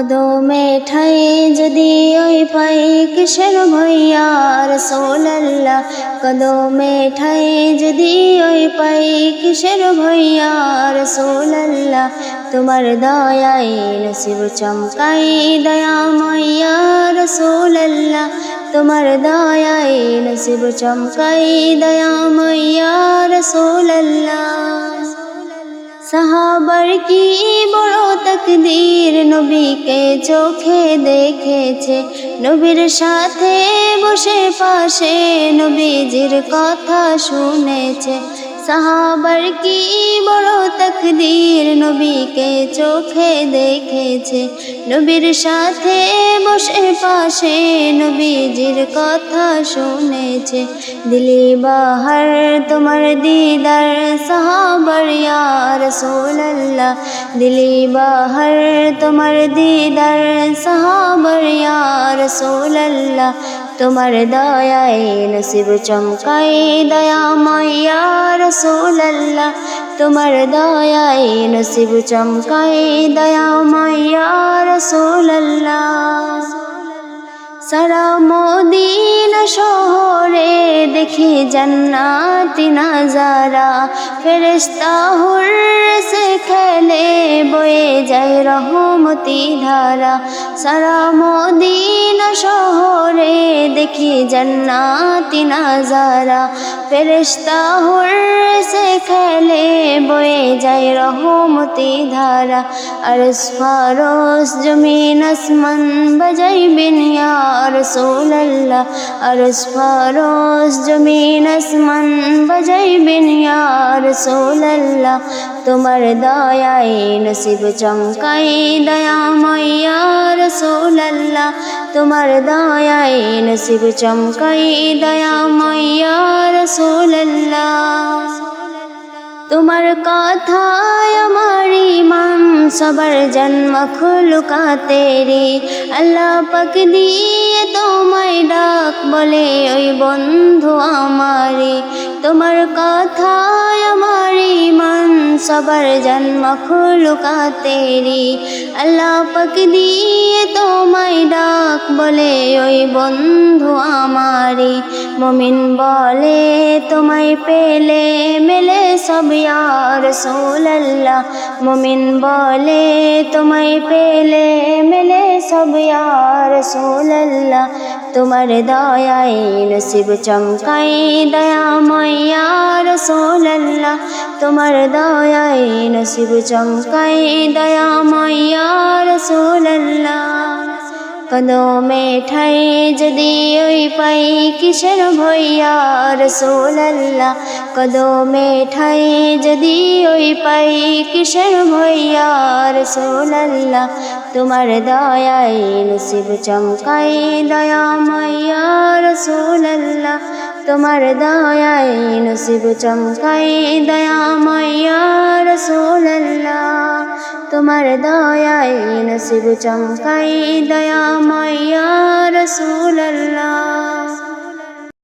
কদমে ঠাই যদি ওই পাই কিসের ভইয়া? রসোল্লাহ কদমে ঠাই যদি ওই পাই কিসের ভইয়া? রসোল্লাহ তোমার দয়াই নসিব চমকাই দয়া মাইয়া। রসোল্লাহ তোমার দয়াই নসিব চমকাই দয়া সাহাবার কি বড় তকদীর? নবীকে চোখে দেখেছে। নবীর সাথে বসে পাশে নবীজির কথা শুনেছে। সাহাবার কি বড় তকদীর? নবীকে চোখে দেখেছে। নবীর সাথে বসে পাশে নবীজির কথা শুনেছে। দিলি বাহার তোমার দিদার সাহাবার ইয়ার সোল্লাহ দিলি বাহার তোমার দিদার সাহাবার ইয়ার সোল্লাহ তোমার দয়ায় নসিব চমকাই দয়া মাইয়া রসোল্লাহ তোমার দয়ায় নসিব চমকাই দয়া মাইয়া রসোল্লাহ সারা মদিনা শহরে দেখি জান্নাতি নাজারা। ফেরেশতা হুরসে খেলে বয়ে যায় রহমতি ধারা। সারা মদিন শহরে দেখি জান্নাতি নাজারা। ফেরেশতা হুরসে খেলে বয়ে যায় রহমতি ধারা। আর ফারস জমিন আসমান বাজাইবেন ইয়া রসোল্লাহ আরস ফারস জমিন আসমান বাজাইবেন ইয়া রসোল্লাহ তোমার দয়াই নসিব চমকাই দয়া মাইয়া রসোল্লাহ তোমার দয়াই নসিব চমকাই দয়া মাইয়া তোমার কথায় আমার ইমান সবার জন্ম খুলুকা তেরি। আল্লাহ পাক দিয়ে তোমায় ডাক বলে, ওই বন্ধু আমারে। তোমার কথায় আমার ইমান সবার জন্ম খুলুকা তেরি। আল্লাহ পাক দিয়ে তোমায় বলে, ওই বন্ধু আমারে মমিন বলে, তোমায় পেলে মেলে সব ইয়ার সোল্লাহ মমিন বলে, তোমায় পেলে মেলে সব ইয়ার সোল্লাহ তোমার দয়াই নসিব চমকাই দয়া মাইয়ার সোল্লাহ তোমার দয়াই নসিব চমকাই দয়া মাইয়ার সোল্লাহ কদমে ঠাই যদি ওই পাই কিসের ভৈয়া রসোল্লাহ কদমে ঠাই যদি ওই পাই কিসের ভৈয়া রসোল্লাহ তোমার দয়াই নসিব চমকাই দয়া মাইয়া রসোল্লাহ তোমার দয়াই নসিব চমকাই দয়াময়া রসুল্লাহ তোমার দয়াই নসিব চমকাই দয়াময়া রসুল্লাহ